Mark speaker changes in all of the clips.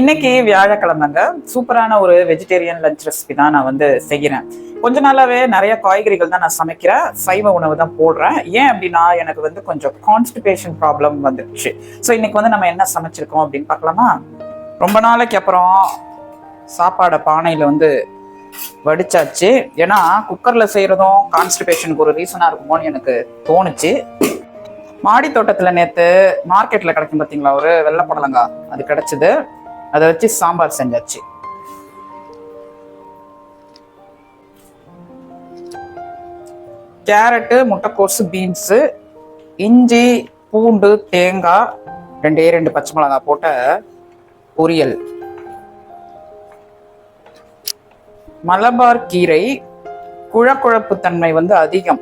Speaker 1: இன்னைக்கு வியாழக்கிழமைங்க. சூப்பரான ஒரு வெஜிடேரியன் லஞ்ச் ரெசிபி தான் நான் வந்து செய்கிறேன் கொஞ்ச நாளாவே நிறைய காய்கறிகள் தான் நான் சமைக்கிறேன். சைவ உணவு தான் போடுறேன். ஏன் அப்படின்னா எனக்கு வந்து கொஞ்சம் கான்ஸ்டிபேஷன் ப்ராப்ளம் வந்துடுச்சு ஸோ இன்னைக்கு வந்து நம்ம என்ன சமைச்சிருக்கோம் அப்படின்னு பார்க்கலாமா? ரொம்ப நாளைக்கு அப்புறம் சாப்பாடை பானையில் வந்து வடிச்சாச்சு. ஏன்னா குக்கரில் செய்கிறதும் கான்ஸ்டிபேஷனுக்கு ஒரு ரீசனாக இருக்குமோன்னு எனக்கு தோணுச்சு. மாடி தோட்டத்தில் நேற்று மார்க்கெட்டில் கிடைக்கும் பார்த்தீங்களா ஒரு வெள்ளை புடலங்கா. அது கிடச்சிது. அதை வச்சு சாம்பார் செஞ்சாச்சு. கேரட்டு முட்டைக்கோசு பீன்ஸு இஞ்சி பூண்டு தேங்காய் ரெண்டே ரெண்டு பச்சை மிளகாய் போட்ட பொரியல். மலபார் கீரை குழக்குழப்பு தன்மை வந்து அதிகம்.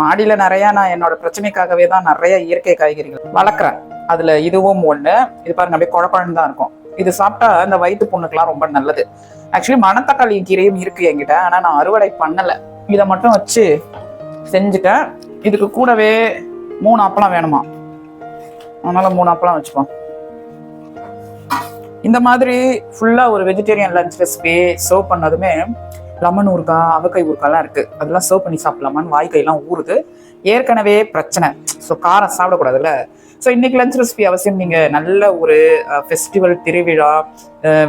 Speaker 1: மாடியில் நிறையா நான் என்னோட பிரச்சனைக்காகவே தான் நிறைய இயற்கை காய்கறிகள் வளர்க்குறேன். அதில் இதுவும் ஒன்று இது பாருங்க அப்படியே குழ தான் இருக்கும். இது சாப்பிட்டா இந்த வயிற்று புண்ணுக்கெல்லாம் ரொம்ப நல்லது. ஆக்சுவலி மணத்தக்காளி கீரையும் இருக்கு என்கிட்ட. ஆனா நான் அறுவடை பண்ணல. இதை மட்டும் வச்சு செஞ்சுட்டேன். இதுக்கு கூடவே மூணு அப்பளம் வேணுமா? அதனால மூணு அப்பளம் வச்சுப்போம். இந்த மாதிரி ஃபுல்லா ஒரு வெஜிடேரியன் லஞ்ச் ரெசிபி சர்வ் பண்ணதுமே லெமன் ஊறுகாய் அவக்காய் ஊறுகாய்லாம் இருக்கு. அதெல்லாம் சர்வ் பண்ணி சாப்பிடலாமான்னு வாய்க்காயெல்லாம் ஊறுது. ஏற்கனவே பிரச்சனை. ஸோ காரம் சாப்பிடக்கூடாதுல்ல. ஸோ இன்னைக்கு லஞ்ச் ரெசிபி அவசியம். நீங்க நல்ல ஒரு ஃபெஸ்டிவல் திருவிழா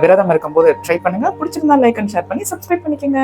Speaker 1: விரதம் இருக்கும்போது ட்ரை பண்ணுங்க. பிடிச்சிருந்தா லைக் அண்ட் ஷேர் பண்ணி சப்ஸ்கிரைப் பண்ணிக்கோங்க.